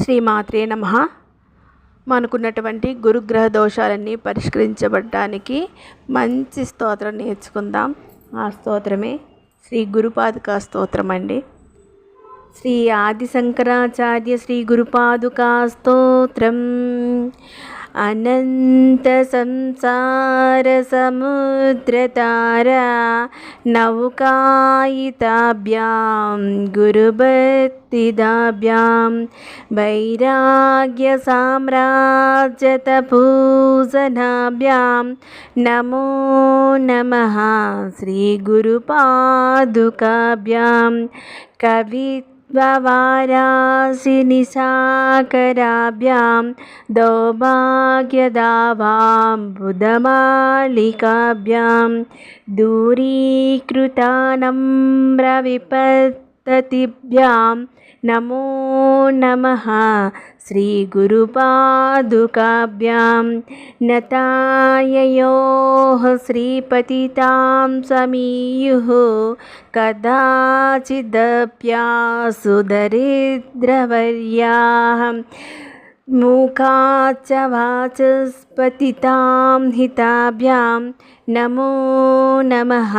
శ్రీమాత్రే నమ. మనకున్నటువంటి గురుగ్రహ దోషాలన్నీ పరిష్కరించబడటానికి మంచి స్తోత్రం నేర్చుకుందాం. ఆ స్తోత్రమే శ్రీ గురుపాదుకా స్తోత్రం అండి. శ్రీ ఆది శంకరాచార్య శ్రీ గురుపాదుకా స్తోత్రం. अनन्तसंसारसमुद्रतारा नौकायिताभ्यां गुरुभक्तिदाभ्यां वैराग्यसाम्राज्यतपूजनाभ्यां नमो नमः। श्रीगुरुपादुकाभ्यां कवि ववारासिनिशाकराभ्यां दौभाग्यदावां बुधमालिकाभ्यां दूरीकृतानम्रविपत्ततिभ्यां नमो नमः। श्रीगुरुपादुकाभ्यां नताययोः श्रीपतितां समीयुः कदाचिदप्यासु दरिद्रवर्याः मूकाच्च वाचस्पतितां हिताभ्यां नमो नमः।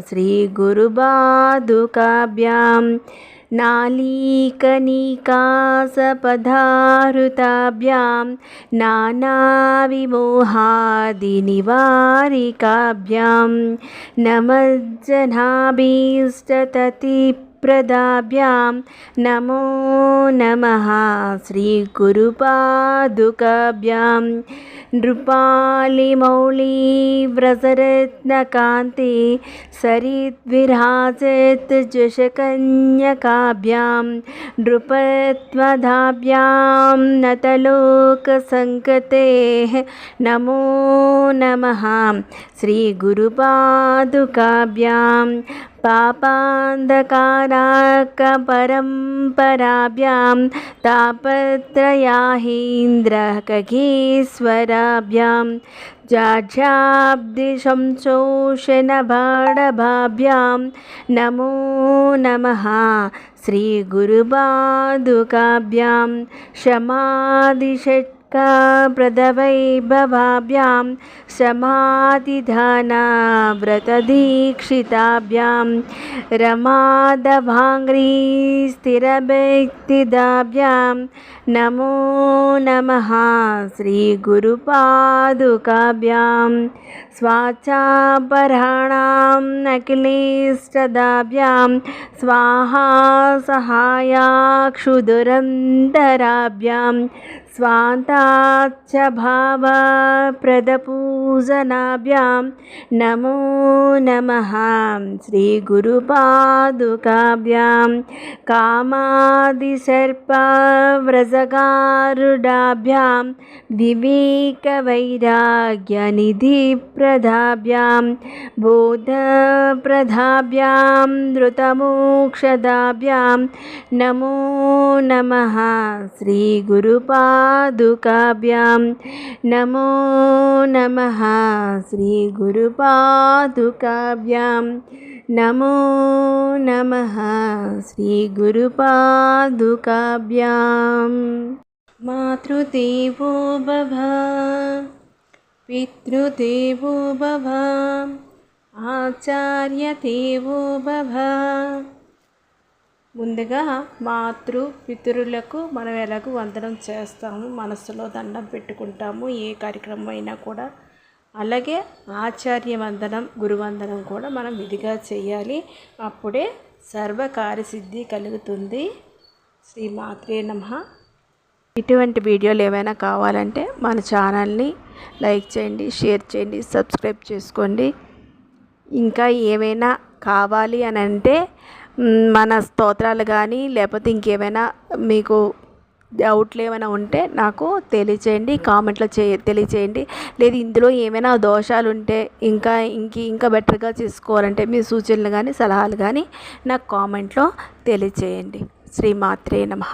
श्रीगुरुपादुकाभ्यां नालीकनिकासपधारुताभ्यां नानाविमोहादिनिवारिकाभ्यां नमज्जनाभीष्टततिप्रदाभ्यां नमो नमः श्रीगुरुपादुकाभ्यां नृपालिमौलिव्रजरत्नकान्ते सरिद्विराजत् जशकन्यकाभ्यां नृपत्वदाभ्यां नतलोकसङ्कतेः नमो नमः श्रीगुरुपादुकाभ्यां पापान्धकाराकपरम्पराभ्यां तापत्रयाहीन्द्रकगीश्वराभ्यां जाढ्याब्दिशंशोषणभाडभाभ्यां नमो नमः श्रीगुरुपादुकाभ्यां शमादिषट् प्रदवैभवाभ्यां समाधिधानाव्रतदीक्षिताभ्यां रमादभाङ्घ्रीस्थिरभक्तिदाभ्यां नमो नमः श्रीगुरुपादुकाभ्यां स्वाचापराणां नकिलेष्टदाभ्यां स्वाहा सहायाक्षुदुरन्तराभ्यां स्वान्ताच्च भावप्रदपूजनाभ्यां नमो नमः। श्रीगुरुपादुकाभ्यां कामादिसर्पव्रजगारुडाभ्यां विवेकवैराग्यनिधिप्रदाभ्यां बोधप्रदाभ्यां धृतमोक्षदाभ्यां नमो नमः। श्रीगुरुपा पादुकाभ्यां नमो नमः। श्रीगुरुपादुकाभ्यां नमो नमः। श्रीगुरुपादुकाभ्यां मातृदेवो भव। पितृदेवो भव। आचार्यदेवो भव ముందుగా మాతృ పితరులకు మనం ఎలాగో వందనం చేస్తాము మనసులో దండం పెట్టుకుంటాము ఏ కార్యక్రమం అయినా కూడా. అలాగే ఆచార్య వందనం గురువందనం కూడా మనం విధిగా చేయాలి. అప్పుడే సర్వకార్యసిద్ధి కలుగుతుంది. శ్రీ మాత్రే నమ. ఇటువంటి వీడియోలు ఏమైనా కావాలంటే మన ఛానల్ని లైక్ చేయండి షేర్ చేయండి సబ్స్క్రైబ్ చేసుకోండి. ఇంకా ఏమైనా కావాలి అని అంటే మన స్తోత్రాలు కానీ లేకపోతే ఇంకేమైనా మీకు డౌట్లు ఏమైనా ఉంటే నాకు తెలియచేయండి కామెంట్లో చే తెలియచేయండి. లేదు ఇందులో ఏమైనా దోషాలు ఉంటే ఇంకా ఇంక ఇంకా బెటర్గా చేసుకోవాలంటే మీ సూచనలు కానీ సలహాలు కానీ నాకు కామెంట్లో తెలియచేయండి. శ్రీమాత్రే నమ.